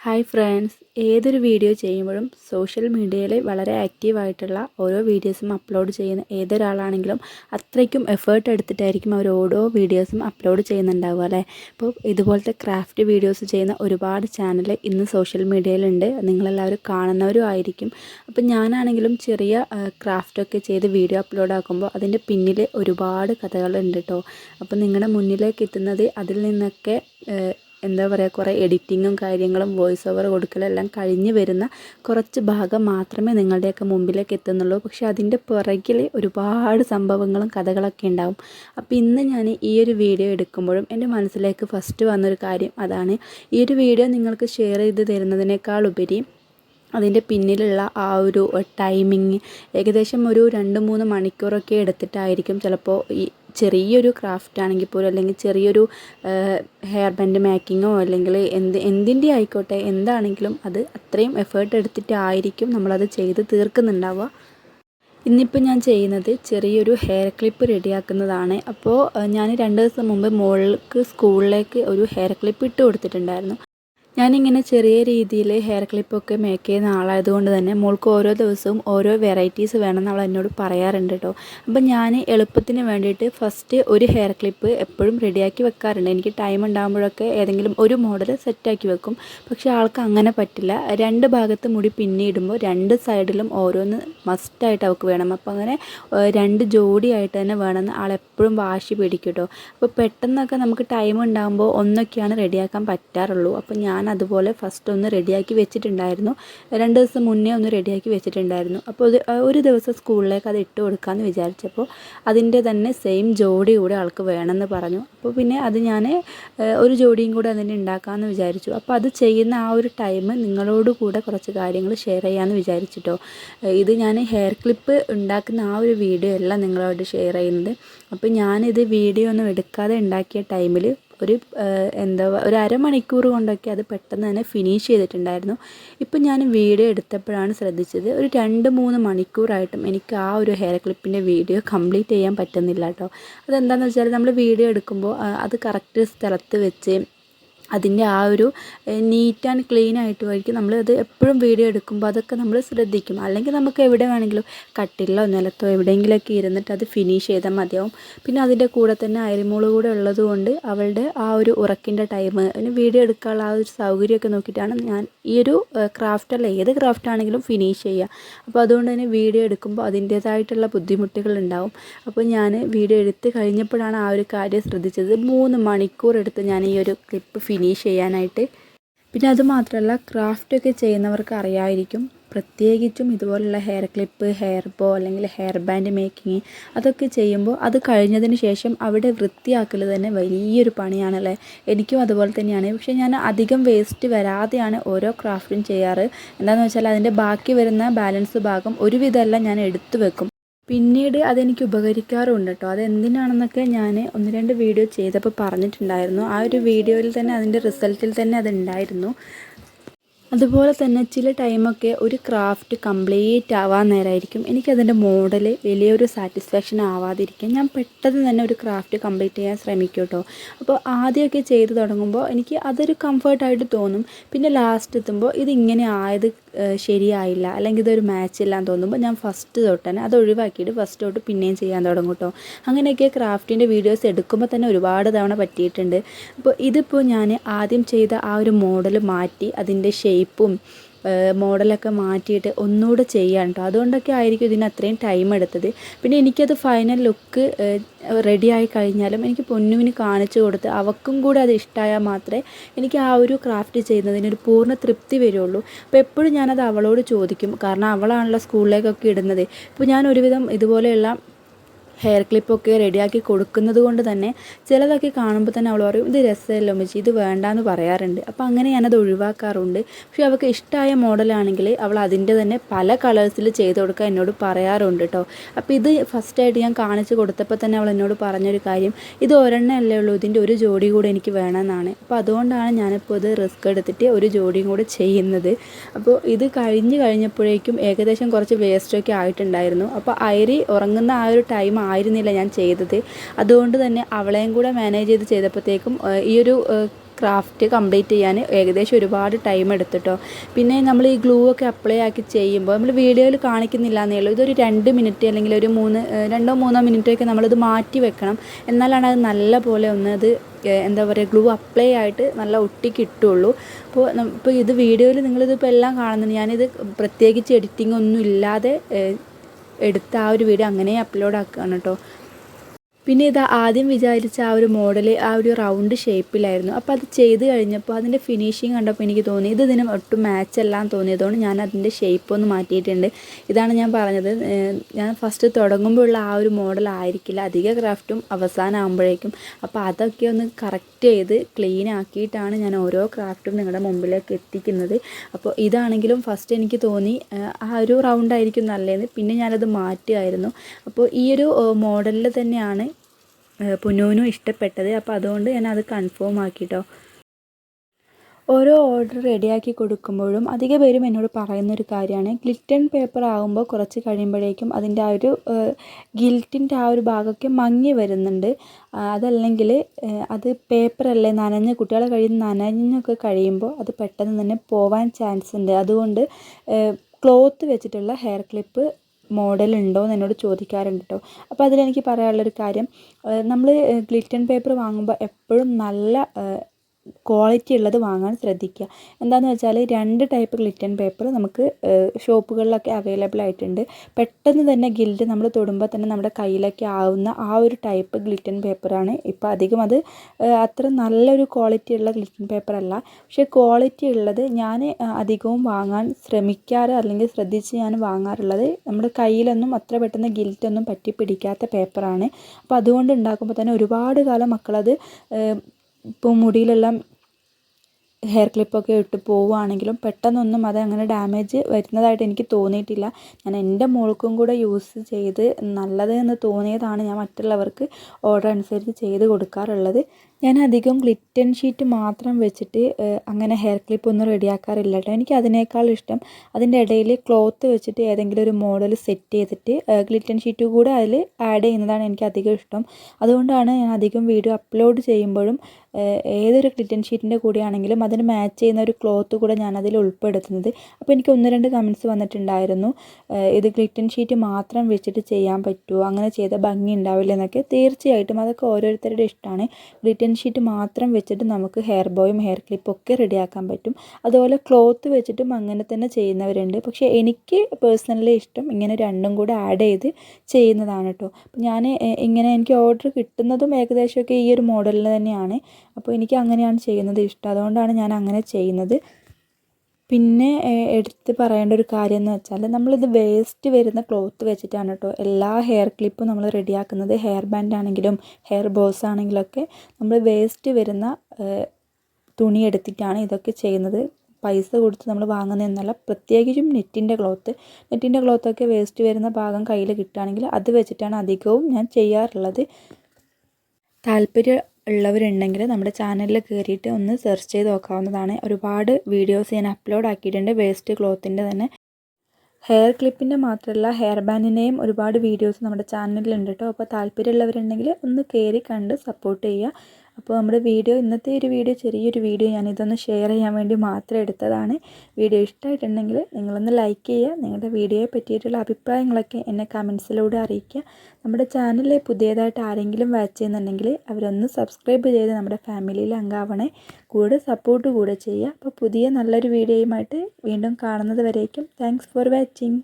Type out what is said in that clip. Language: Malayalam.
Hi friends. ഏതൊരു വീഡിയോ ചെയ്യുമ്പോഴും സോഷ്യൽ മീഡിയയിൽ വളരെ ആക്റ്റീവായിട്ടുള്ള ഓരോ വീഡിയോസും അപ്ലോഡ് ചെയ്യുന്ന ഏതൊരാളാണെങ്കിലും അത്രയ്ക്കും എഫേർട്ട് എടുത്തിട്ടായിരിക്കും അവർ ഓരോ വീഡിയോസും അപ്ലോഡ് ചെയ്യുന്നുണ്ടാവുക അല്ലേ? അപ്പോൾ ഇതുപോലത്തെ ക്രാഫ്റ്റ് വീഡിയോസ് ചെയ്യുന്ന ഒരുപാട് ചാനൽ ഇന്ന് സോഷ്യൽ മീഡിയയിലുണ്ട്. നിങ്ങളെല്ലാവരും കാണുന്നവരും ആയിരിക്കും. അപ്പോൾ ഞാനാണെങ്കിലും ചെറിയ ക്രാഫ്റ്റൊക്കെ ചെയ്ത് വീഡിയോ അപ്ലോഡ് ആക്കുമ്പോൾ അതിന്റെ പിന്നിൽ ഒരുപാട് കഥകളുണ്ട് കേട്ടോ അപ്പോൾ നിങ്ങളുടെ മുന്നിലേക്ക് എത്തുന്നത് അതിൽ നിന്നൊക്കെ എന്താ പറയുക കുറേ എഡിറ്റിങ്ങും കാര്യങ്ങളും വോയിസ് ഓവർ കൊടുക്കലെല്ലാം കഴിഞ്ഞ് വരുന്ന കുറച്ച് ഭാഗം മാത്രമേ നിങ്ങളുടെയൊക്കെ മുമ്പിലേക്ക് എത്തുന്നുള്ളൂ. പക്ഷേ അതിന്റെ പുറകിൽ ഒരുപാട് സംഭവങ്ങളും കഥകളൊക്കെ ഉണ്ടാവും. അപ്പോൾ ഇന്ന് ഞാൻ ഈ ഒരു വീഡിയോ എടുക്കുമ്പോഴും എന്റെ മനസ്സിലേക്ക് ഫസ്റ്റ് വന്നൊരു കാര്യം അതാണ്. ഈ ഒരു വീഡിയോ നിങ്ങൾക്ക് ഷെയർ ചെയ്ത് തരുന്നതിനേക്കാൾ ഉപരി അതിന്റെ പിന്നിലുള്ള ആ ഒരു ടൈമിങ് ഏകദേശം ഒരു രണ്ട് മൂന്ന് മണിക്കൂറൊക്കെ എടുത്തിട്ടായിരിക്കും ചിലപ്പോൾ ഈ ചെറിയൊരു ക്രാഫ്റ്റ് ആണെങ്കിൽ പോലും അല്ലെങ്കിൽ ചെറിയൊരു ഹെയർ ബാൻഡ് മേക്കിങ്ങോ അല്ലെങ്കിൽ എന്ത് എന്തിന്റെ ആയിക്കോട്ടെ എന്താണെങ്കിലും അത് അത്രയും എഫേർട്ട് എടുത്തിട്ടായിരിക്കും നമ്മളത് ചെയ്ത് തീർക്കുന്നുണ്ടാവുക. ഇന്നിപ്പോൾ ഞാൻ ചെയ്യുന്നത് ചെറിയൊരു ഹെയർ ക്ലിപ്പ് റെഡിയാക്കുന്നതാണ്. അപ്പോൾ ഞാൻ രണ്ട് ദിവസം മുമ്പ് മോൾക്ക് സ്കൂളിലേക്ക് ഒരു ഹെയർ ക്ലിപ്പ് ഇട്ട് കൊടുത്തിട്ടുണ്ടായിരുന്നു. ഞാനിങ്ങനെ ചെറിയ രീതിയിൽ ഹെയർ ക്ലിപ്പൊക്കെ മേക്ക് ചെയ്യുന്ന ആളായതുകൊണ്ട് തന്നെ മോൾക്ക് ഓരോ ദിവസവും ഓരോ വെറൈറ്റീസ് വേണമെന്ന് അവൾ എന്നോട് പറയാറുണ്ട് കേട്ടോ. അപ്പം ഞാൻ എളുപ്പത്തിന് വേണ്ടിയിട്ട് ഫസ്റ്റ് ഒരു ഹെയർ ക്ലിപ്പ് എപ്പോഴും റെഡിയാക്കി വെക്കാറുണ്ട്. എനിക്ക് ടൈം ഉണ്ടാകുമ്പോഴൊക്കെ ഏതെങ്കിലും ഒരു മോഡൽ സെറ്റാക്കി വെക്കും. പക്ഷേ ആൾക്ക് അങ്ങനെ പറ്റില്ല. രണ്ട് ഭാഗത്ത് മുടി പിന്നിടുമ്പോൾ രണ്ട് സൈഡിലും ഓരോന്ന് മസ്റ്റായിട്ട് അവൾക്ക് വേണം. അപ്പോൾ അങ്ങനെ രണ്ട് ജോഡിയായിട്ട് തന്നെ വേണമെന്ന് ആൾ എപ്പോഴും വാശി പിടിക്കും കേട്ടോ. അപ്പോൾ പെട്ടെന്നൊക്കെ നമുക്ക് ടൈം ഉണ്ടാകുമ്പോൾ ഒന്നൊക്കെയാണ് റെഡിയാക്കാൻ പറ്റാറുള്ളൂ. അപ്പോൾ ഞാൻ അതുപോലെ ഫസ്റ്റ് ഒന്ന് റെഡിയാക്കി വെച്ചിട്ടുണ്ടായിരുന്നു. രണ്ട് ദിവസം മുന്നേ ഒന്ന് റെഡിയാക്കി വെച്ചിട്ടുണ്ടായിരുന്നു. അപ്പോൾ ഒരു ദിവസം സ്കൂളിലേക്ക് അത് ഇട്ട് കൊടുക്കാമെന്ന് വിചാരിച്ചപ്പോൾ അതിന്റെ തന്നെ സെയിം ജോഡി കൂടെ ആൾക്ക് വേണമെന്ന് പറഞ്ഞു. അപ്പോൾ പിന്നെ അത് ഞാൻ ഒരു ജോഡിയും കൂടെ അതിന് ഉണ്ടാക്കാമെന്ന് വിചാരിച്ചു. അപ്പോൾ അത് ചെയ്യുന്ന ആ ഒരു ടൈം നിങ്ങളോട് കൂടെ കുറച്ച് കാര്യങ്ങൾ ഷെയർ ചെയ്യാമെന്ന് വിചാരിച്ചിട്ടോ. ഇത് ഞാൻ ഹെയർ ക്ലിപ്പ് ഉണ്ടാക്കുന്ന ആ ഒരു വീഡിയോ അല്ല നിങ്ങളോട് ഷെയർ ചെയ്യുന്നത്. അപ്പോൾ ഞാനിത് വീഡിയോ ഒന്നും എടുക്കാതെ ഉണ്ടാക്കിയ ടൈമിൽ ഒരു എന്താ ഒരു അരമണിക്കൂർ കൊണ്ടൊക്കെ അത് പെട്ടെന്ന് തന്നെ ഫിനിഷ് ചെയ്തിട്ടുണ്ടായിരുന്നു. ഇപ്പം ഞാൻ വീഡിയോ എടുത്തപ്പോഴാണ് ശ്രദ്ധിച്ചത്. ഒരു രണ്ട് മൂന്ന് മണിക്കൂറായിട്ടും എനിക്ക് ആ ഒരു ഹെയർ ക്ലിപ്പിന്റെ വീഡിയോ കംപ്ലീറ്റ് ചെയ്യാൻ പറ്റുന്നില്ല കേട്ടോ. അതെന്താണെന്ന് വെച്ചാൽ നമ്മൾ വീഡിയോ എടുക്കുമ്പോൾ അത് കറക്റ്റ് സ്ഥലത്ത് വെച്ച് അതിന്റെ ആ ഒരു നീറ്റ് ആൻഡ് ക്ലീൻ ആയിട്ടുമായിരിക്കും അത് എപ്പോഴും വീഡിയോ എടുക്കുമ്പോൾ അതൊക്കെ നമ്മൾ ശ്രദ്ധിക്കും. അല്ലെങ്കിൽ നമുക്ക് എവിടെ വേണമെങ്കിലും കട്ടിലോ നിലത്തോ എവിടെയെങ്കിലുമൊക്കെ ഇരുന്നിട്ട് അത് ഫിനിഷ് ചെയ്താൽ മതിയാവും. പിന്നെ അതിന്റെ കൂടെ തന്നെ അയൽമോൾ കൂടെ ഉള്ളതുകൊണ്ട് അവളുടെ ആ ഒരു ഉറക്കിന്റെ ടൈം പിന്നെ വീഡിയോ എടുക്കാനുള്ള ആ ഒരു സൗകര്യമൊക്കെ നോക്കിയിട്ടാണ് ഞാൻ ഈ ഒരു ക്രാഫ്റ്റ് അല്ല ഏത് ക്രാഫ്റ്റ് ആണെങ്കിലും ഫിനിഷ് ചെയ്യുക. അപ്പോൾ അതുകൊണ്ട് തന്നെ വീഡിയോ എടുക്കുമ്പോൾ അതിന്റേതായിട്ടുള്ള ബുദ്ധിമുട്ടുകൾ ഉണ്ടാവും. അപ്പോൾ ഞാൻ വീഡിയോ എടുത്ത് കഴിഞ്ഞപ്പോഴാണ് ആ ഒരു കാര്യം ശ്രദ്ധിച്ചത്. മൂന്ന് മണിക്കൂർ എടുത്ത് ഞാൻ ഈ ഒരു ക്ലിപ്പ് ഫിനിഷ് ചെയ്യാനായിട്ട്. പിന്നെ അതുമാത്രമല്ല ക്രാഫ്റ്റൊക്കെ ചെയ്യുന്നവർക്ക് അറിയായിരിക്കും. പ്രത്യേകിച്ചും ഇതുപോലുള്ള ഹെയർ ക്ലിപ്പ് ഹെയർ ബോ അല്ലെങ്കിൽ ഹെയർ ബാൻഡ് മേക്കിങ് അതൊക്കെ ചെയ്യുമ്പോൾ അത് കഴിഞ്ഞതിന് ശേഷം അവിടെ വൃത്തിയാക്കൽ തന്നെ വലിയൊരു പണിയാണല്ലേ? എനിക്കും അതുപോലെ തന്നെയാണ്. പക്ഷേ ഞാൻ അധികം വേസ്റ്റ് വരാതെയാണ് ഓരോ ക്രാഫ്റ്റും ചെയ്യാറ്. എന്താണെന്ന് വെച്ചാൽ അതിന്റെ ബാക്കി വരുന്ന ബാലൻസ് ഭാഗം ഒരുവിധമെല്ലാം ഞാൻ എടുത്തു വെക്കും. പിന്നീട് അതെനിക്ക് ഉപകരിക്കാറുണ്ട് കേട്ടോ. അതെന്തിനാണെന്നൊക്കെ ഞാൻ ഒന്ന് രണ്ട് വീഡിയോ ചെയ്തപ്പോൾ പറഞ്ഞിട്ടുണ്ടായിരുന്നു. ആ ഒരു വീഡിയോയിൽ തന്നെ അതിന്റെ റിസൾട്ടിൽ തന്നെ അതുണ്ടായിരുന്നു. അതുപോലെ തന്നെ ചില ടൈമൊക്കെ ഒരു ക്രാഫ്റ്റ് കംപ്ലീറ്റ് ആവാൻ നേരമായിരിക്കും. എനിക്കതിന്റെ മോഡൽ വലിയൊരു സാറ്റിസ്ഫാക്ഷൻ ആവാതിരിക്കാൻ ഞാൻ പെട്ടെന്ന് തന്നെ ഒരു ക്രാഫ്റ്റ് കംപ്ലീറ്റ് ചെയ്യാൻ ശ്രമിക്കും കേട്ടോ. അപ്പോൾ ആദ്യമൊക്കെ ചെയ്ത് തുടങ്ങുമ്പോൾ എനിക്ക് അതൊരു കംഫർട്ടായിട്ട് തോന്നും. പിന്നെ ലാസ്റ്റ് എത്തുമ്പോൾ ഇതിങ്ങനെ ആയത് ശരിയായില്ല അല്ലെങ്കിൽ ഇതൊരു മാച്ച് ഇല്ലാന്ന് തോന്നുമ്പോൾ ഞാൻ ഫസ്റ്റ് തൊട്ട് തന്നെ അത് ഒഴിവാക്കിയിട്ട് ഫസ്റ്റ് തൊട്ട് പിന്നെയും ചെയ്യാൻ തുടങ്ങും കേട്ടോ അങ്ങനെയൊക്കെ ക്രാഫ്റ്റിന്റെ വീഡിയോസ് എടുക്കുമ്പോൾ തന്നെ ഒരുപാട് തവണ പറ്റിയിട്ടുണ്ട്. അപ്പോൾ ഇതിപ്പോൾ ഞാൻ ആദ്യം ചെയ്ത ആ ഒരു മോഡൽ മാറ്റി അതിന്റെ ഷേപ്പും മോഡലൊക്കെ മാറ്റിയിട്ട് ഒന്നുകൂടെ ചെയ്യാൻ കേട്ടോ അതുകൊണ്ടൊക്കെ ആയിരിക്കും ഇതിന് അത്രയും ടൈം എടുത്തത്. പിന്നെ എനിക്കത് ഫൈനൽ ലുക്ക് റെഡി ആയി കഴിഞ്ഞാലും എനിക്ക് പൊന്നുവിന് കാണിച്ചു കൊടുത്ത് അവക്കും കൂടെ അത് ഇഷ്ടമായാൽ മാത്രമേ എനിക്ക് ആ ഒരു ക്രാഫ്റ്റ് ചെയ്യുന്നതിന് ഒരു പൂർണ തൃപ്തി വരുള്ളൂ. അപ്പോൾ എപ്പോഴും ഞാനത് അവളോട് ചോദിക്കും. കാരണം അവളാണല്ലോ സ്കൂളിലേക്കൊക്കെ ഇടുന്നത്. ഇപ്പോൾ ഞാൻ ഒരുവിധം ഇതുപോലെയുള്ള ഹെയർ ക്ലിപ്പൊക്കെ റെഡിയാക്കി കൊടുക്കുന്നത് കൊണ്ട് തന്നെ ചിലതൊക്കെ കാണുമ്പോൾ തന്നെ അവൾ പറയും ഇത് രസമല്ലോ അമ്മച്ചി ഇത് വേണ്ടാന്ന് പറയാറുണ്ട്. അപ്പോൾ അങ്ങനെ ഞാനത് ഒഴിവാക്കാറുണ്ട്. പക്ഷേ അവൾക്ക് ഇഷ്ടമായ മോഡലാണെങ്കിൽ അവൾ അതിന്റെ തന്നെ പല കളേഴ്സിൽ ചെയ്ത് കൊടുക്കാൻ എന്നോട് പറയാറുണ്ട് കേട്ടോ അപ്പോൾ ഇത് ഫസ്റ്റായിട്ട് ഞാൻ കാണിച്ച് കൊടുത്തപ്പോൾ തന്നെ അവൾ എന്നോട് പറഞ്ഞൊരു കാര്യം ഇത് ഒരെണ്ണമല്ലേ ഉള്ളൂ ഇതിന്റെ ഒരു ജോഡി കൂടെ എനിക്ക് വേണമെന്നാണ്. അപ്പോൾ അതുകൊണ്ടാണ് ഞാനിപ്പോൾ ഇത് റിസ്ക് എടുത്തിട്ട് ഒരു ജോഡിയും കൂടെ ചെയ്യുന്നത്. അപ്പോൾ ഇത് കഴിഞ്ഞ് കഴിഞ്ഞപ്പോഴേക്കും ഏകദേശം കുറച്ച് വേസ്റ്റൊക്കെ ആയിട്ടുണ്ടായിരുന്നു. അപ്പോൾ അയരി ഉറങ്ങുന്ന ആ ഒരു ടൈം ആയിരുന്നില്ല ഞാൻ ചെയ്തത്. അതുകൊണ്ട് തന്നെ അവളെയും കൂടെ മാനേജ് ചെയ്ത് ചെയ്തപ്പോഴത്തേക്കും ഈ ഒരു ക്രാഫ്റ്റ് കംപ്ലീറ്റ് ചെയ്യാൻ ഏകദേശം ഒരുപാട് ടൈം എടുത്തിട്ടോ. പിന്നെ നമ്മൾ ഈ ഗ്ലൂ ഒക്കെ അപ്ലൈ ആക്കി ചെയ്യുമ്പോൾ നമ്മൾ വീഡിയോയിൽ കാണിക്കുന്നില്ല എന്നേ ഉള്ളൂ ഇതൊരു രണ്ട് മിനിറ്റ് അല്ലെങ്കിൽ ഒരു മൂന്ന് രണ്ടോ മൂന്നോ മിനിറ്റൊക്കെ നമ്മളിത് മാറ്റി വെക്കണം. എന്നാലാണ് അത് നല്ല പോലെ ഒന്ന് അത് എന്താ പറയുക ഗ്ലൂ അപ്ലൈ ആയിട്ട് നല്ല ഒട്ടി കിട്ടുള്ളൂ. അപ്പോൾ ഇപ്പോൾ ഇത് വീഡിയോയിൽ നിങ്ങളിതിപ്പോൾ എല്ലാം കാണുന്നുണ്ട്. ഞാനിത് പ്രത്യേകിച്ച് എഡിറ്റിംഗ് ഒന്നും ഇല്ലാതെ എടുത്ത ആ ഒരു വീഡിയോ അങ്ങനെ അപ്ലോഡ് ആക്കുകയാണ് കേട്ടോ. പിന്നെ ഇത് ആദ്യം വിചാരിച്ച ആ ഒരു മോഡൽ ആ ഒരു റൗണ്ട് ഷേപ്പിലായിരുന്നു. അപ്പോൾ അത് ചെയ്ത് കഴിഞ്ഞപ്പോൾ അതിന്റെ ഫിനിഷിങ് കണ്ടപ്പോൾ എനിക്ക് തോന്നി ഇത് ഇതിനും ഒട്ടും മാച്ച് എല്ലാം തോന്നിയതുകൊണ്ട് ഞാൻ അതിന്റെ ഷേപ്പ് ഒന്ന് മാറ്റിയിട്ടുണ്ട്. ഇതാണ് ഞാൻ പറഞ്ഞത്. ഞാൻ ഫസ്റ്റ് തുടങ്ങുമ്പോഴുള്ള ആ ഒരു മോഡൽ ആയിരിക്കില്ല. അധിക ക്രാഫ്റ്റും അവസാനമാകുമ്പോഴേക്കും അപ്പോൾ അതൊക്കെ ഒന്ന് കറക്റ്റ് ചെയ്ത് ക്ലീൻ ആക്കിയിട്ടാണ് ഞാൻ ഓരോ ക്രാഫ്റ്റും നിങ്ങളുടെ മുമ്പിലേക്ക് എത്തിക്കുന്നത്. അപ്പോൾ ഇതാണെങ്കിലും ഫസ്റ്റ് എനിക്ക് തോന്നി ആ ഒരു റൗണ്ട് ആയിരിക്കും നല്ലതെന്ന്. പിന്നെ ഞാനത് മാറ്റുമായിരുന്നു അപ്പോൾ ഈ ഒരു മോഡലിൽ തന്നെയാണ് പുനൂനും ഇഷ്ടപ്പെട്ടത്. അപ്പോൾ അതുകൊണ്ട് ഞാൻ അത് കൺഫേം ആക്കിട്ടോ. ഓരോ ഓർഡർ റെഡിയാക്കി കൊടുക്കുമ്പോഴും അധിക പേരും എന്നോട് പറയുന്ന ഒരു കാര്യമാണ്. ഗ്ലിറ്റൺ പേപ്പർ ആകുമ്പോൾ കുറച്ച് കഴിയുമ്പോഴേക്കും അതിന്റെ ആ ഒരു ഗിൽറ്റിന്റെ ആ ഒരു ഭാഗമൊക്കെ മങ്ങി വരുന്നുണ്ട്. അതല്ലെങ്കിൽ അത് പേപ്പറല്ലേ നനഞ്ഞ് കുട്ടികളെ കഴിയുന്ന നനഞ്ഞൊക്കെ കഴിയുമ്പോൾ അത് പെട്ടെന്ന് തന്നെ പോവാൻ ചാൻസ് ഉണ്ട്. അതുകൊണ്ട് ക്ലോത്ത് വെച്ചിട്ടുള്ള ഹെയർ ക്ലിപ്പ് മോഡൽ ഉണ്ടോ എന്ന് എന്നോട് ചോദിക്കാറുണ്ട് കേട്ടോ. അപ്പോൾ അതിലെനിക്ക് പറയാനുള്ളൊരു കാര്യം നമ്മൾ ഗ്ലിറ്റൺ പേപ്പർ വാങ്ങുമ്പോൾ എപ്പോഴും നല്ല ക്വാളിറ്റി ഉള്ളത് വാങ്ങാൻ ശ്രദ്ധിക്കുക. എന്താണെന്ന് വെച്ചാൽ രണ്ട് ടൈപ്പ് ഗ്ലിറ്റൻ പേപ്പർ നമുക്ക് ഷോപ്പുകളിലൊക്കെ അവൈലബിൾ ആയിട്ടുണ്ട്. പെട്ടെന്ന് തന്നെ ഗിൽഡ് നമ്മൾ തൊടുമ്പോൾ തന്നെ നമ്മുടെ കയ്യിലൊക്കെ ആവുന്ന ആ ഒരു ടൈപ്പ് ഗ്ലിറ്റൻ പേപ്പറാണ് ഇപ്പോൾ അധികം അത് അത്ര നല്ലൊരു ക്വാളിറ്റി ഉള്ള ഗ്ലിറ്റൻ പേപ്പർ അല്ല. പക്ഷേ ക്വാളിറ്റി ഉള്ളത് ഞാൻ അധികവും വാങ്ങാൻ ശ്രമിക്കാറ് അല്ലെങ്കിൽ ശ്രദ്ധിച്ച് ഞാൻ വാങ്ങാറുള്ളത് നമ്മുടെ കയ്യിലൊന്നും അത്ര പെട്ടെന്ന് ഗിൽറ്റൊന്നും പറ്റി പിടിക്കാത്ത പേപ്പറാണ് അപ്പോൾ അതുകൊണ്ട് ഉണ്ടാക്കുമ്പോൾ തന്നെ ഒരുപാട് കാലം മക്കളത് ഇപ്പോൾ മുടിയിലെല്ലാം ഹെയർ ക്ലിപ്പൊക്കെ ഇട്ട് പോവുകയാണെങ്കിലും പെട്ടെന്നൊന്നും അത് അങ്ങനെ ഡാമേജ് വരുന്നതായിട്ട് എനിക്ക് തോന്നിയിട്ടില്ല. ഞാൻ എന്റെ മോൾക്കും കൂടെ യൂസ് ചെയ്ത് നല്ലത് എന്ന് തോന്നിയതാണ് ഞാൻ മറ്റുള്ളവർക്ക് ഓർഡർ അനുസരിച്ച് ചെയ്ത് കൊടുക്കാറുള്ളത്. ഞാൻ അധികം ഗ്ലിറ്റൻ ഷീറ്റ് മാത്രം വെച്ചിട്ട് അങ്ങനെ ഹെയർ ക്ലിപ്പ് ഒന്നും റെഡിയാക്കാറില്ല കേട്ടോ. എനിക്ക് അതിനേക്കാൾ ഇഷ്ടം അതിന്റെ ഇടയിൽ ക്ലോത്ത് വെച്ചിട്ട് ഏതെങ്കിലും ഒരു മോഡൽ സെറ്റ് ചെയ്തിട്ട് ഗ്ലിറ്റൻ ഷീറ്റ് കൂടെ അതിൽ ആഡ് ചെയ്യുന്നതാണ് എനിക്ക് അധികം ഇഷ്ടം. അതുകൊണ്ടാണ് ഞാൻ അധികം വീഡിയോ അപ്ലോഡ് ചെയ്യുമ്പോഴും ഏതൊരു ക്ലിറ്റൻ ഷീറ്റിന്റെ കൂടെയാണെങ്കിലും അതിന് മാച്ച് ചെയ്യുന്ന ഒരു ക്ലോത്ത് കൂടെ ഞാൻ അതിൽ ഉൾപ്പെടുത്തുന്നത്. അപ്പോൾ എനിക്ക് ഒന്ന് രണ്ട് കമൻസ് വന്നിട്ടുണ്ടായിരുന്നു. ഇത് ക്ലിറ്റൻ ഷീറ്റ് മാത്രം വെച്ചിട്ട് ചെയ്യാൻ പറ്റുമോ അങ്ങനെ ചെയ്ത ഭംഗി ഉണ്ടാവില്ല എന്നൊക്കെ. തീർച്ചയായിട്ടും അതൊക്കെ ഓരോരുത്തരുടെ ഇഷ്ടമാണ് ക്ലിറ്റൻ ഷീറ്റ് മാത്രം വെച്ചിട്ട് നമുക്ക് ഹെയർ ബോയും ഹെയർ ക്ലിപ്പും ഒക്കെ റെഡിയാക്കാൻ പറ്റും. അതുപോലെ ക്ലോത്ത് വെച്ചിട്ടും അങ്ങനെ തന്നെ ചെയ്യുന്നവരുണ്ട്. പക്ഷേ എനിക്ക് പേഴ്സണലി ഇഷ്ടം ഇങ്ങനെ രണ്ടും കൂടെ ആഡ് ചെയ്ത് ചെയ്യുന്നതാണ് കേട്ടോ ഞാൻ ഇങ്ങനെ എനിക്ക് ഓർഡർ കിട്ടുന്നതും ഏകദേശമൊക്കെ ഈ ഒരു മോഡലിൽ തന്നെയാണ്. അപ്പോൾ എനിക്ക് അങ്ങനെയാണ് ചെയ്യുന്നത് ഇഷ്ടം. അതുകൊണ്ടാണ് ഞാൻ അങ്ങനെ ചെയ്യുന്നത്. പിന്നെ എടുത്ത് പറയേണ്ട ഒരു കാര്യം എന്ന് വെച്ചാൽ നമ്മളിത് വേസ്റ്റ് വരുന്ന ക്ലോത്ത് വെച്ചിട്ടാണ് കേട്ടോ എല്ലാ ഹെയർ ക്ലിപ്പും നമ്മൾ റെഡിയാക്കുന്നത്. ഹെയർ ബാൻഡ് ആണെങ്കിലും ഹെയർ ബോസ് ആണെങ്കിലൊക്കെ നമ്മൾ വേസ്റ്റ് വരുന്ന തുണി എടുത്തിട്ടാണ് ഇതൊക്കെ ചെയ്യുന്നത്. പൈസ കൊടുത്ത് നമ്മൾ വാങ്ങുന്നതെന്നല്ല പ്രത്യേകിച്ചും നെറ്റിന്റെ ക്ലോത്ത്. നെറ്റിന്റെ ക്ലോത്തൊക്കെ വേസ്റ്റ് വരുന്ന ഭാഗം കയ്യിൽ കിട്ടുകയാണെങ്കിൽ അത് വെച്ചിട്ടാണ് അധികവും ഞാൻ ചെയ്യാറുള്ളത്. താല്പര്യം ഉള്ളവരുണ്ടെങ്കിൽ നമ്മുടെ ചാനലിൽ കയറിയിട്ട് ഒന്ന് സെർച്ച് ചെയ്ത് നോക്കാവുന്നതാണ്. ഒരുപാട് വീഡിയോസ് ഞാൻ അപ്ലോഡ് ആക്കിയിട്ടുണ്ട്. വേസ്റ്റ് ക്ലോത്തിന്റെ തന്നെ. ഹെയർ ക്ലിപ്പിന്റെ മാത്രമല്ല ഹെയർ ബാൻഡിന്റെയും ഒരുപാട് വീഡിയോസ് നമ്മുടെ ചാനലിലുണ്ട് കേട്ടോ അപ്പോൾ താല്പര്യമുള്ളവരുണ്ടെങ്കിൽ ഒന്ന് കയറി കണ്ട് സപ്പോർട്ട് ചെയ്യുക. അപ്പോൾ നമ്മുടെ വീഡിയോ ഇന്നത്തെ ഒരു വീഡിയോ ചെറിയൊരു വീഡിയോ ഞാനിതൊന്ന് ഷെയർ ചെയ്യാൻ വേണ്ടി മാത്രം എടുത്തതാണ്. വീഡിയോ ഇഷ്ടമായിട്ടുണ്ടെങ്കിൽ നിങ്ങളൊന്ന് ലൈക്ക് ചെയ്യുക. നിങ്ങളുടെ വീഡിയോയെ പറ്റിയിട്ടുള്ള അഭിപ്രായങ്ങളൊക്കെ എന്നെ കമൻസിലൂടെ അറിയിക്കുക. നമ്മുടെ ചാനലിൽ പുതിയതായിട്ട് ആരെങ്കിലും വാച്ച് ചെയ്യുന്നുണ്ടെങ്കിൽ അവരൊന്ന് സബ്സ്ക്രൈബ് ചെയ്ത് നമ്മുടെ ഫാമിലിയിൽ അംഗാവണേ. കൂടെ സപ്പോർട്ട് കൂടെ ചെയ്യുക. അപ്പോൾ പുതിയ നല്ലൊരു വീഡിയോയുമായിട്ട് വീണ്ടും കാണുന്നത് വരേക്കും. Thanks for watching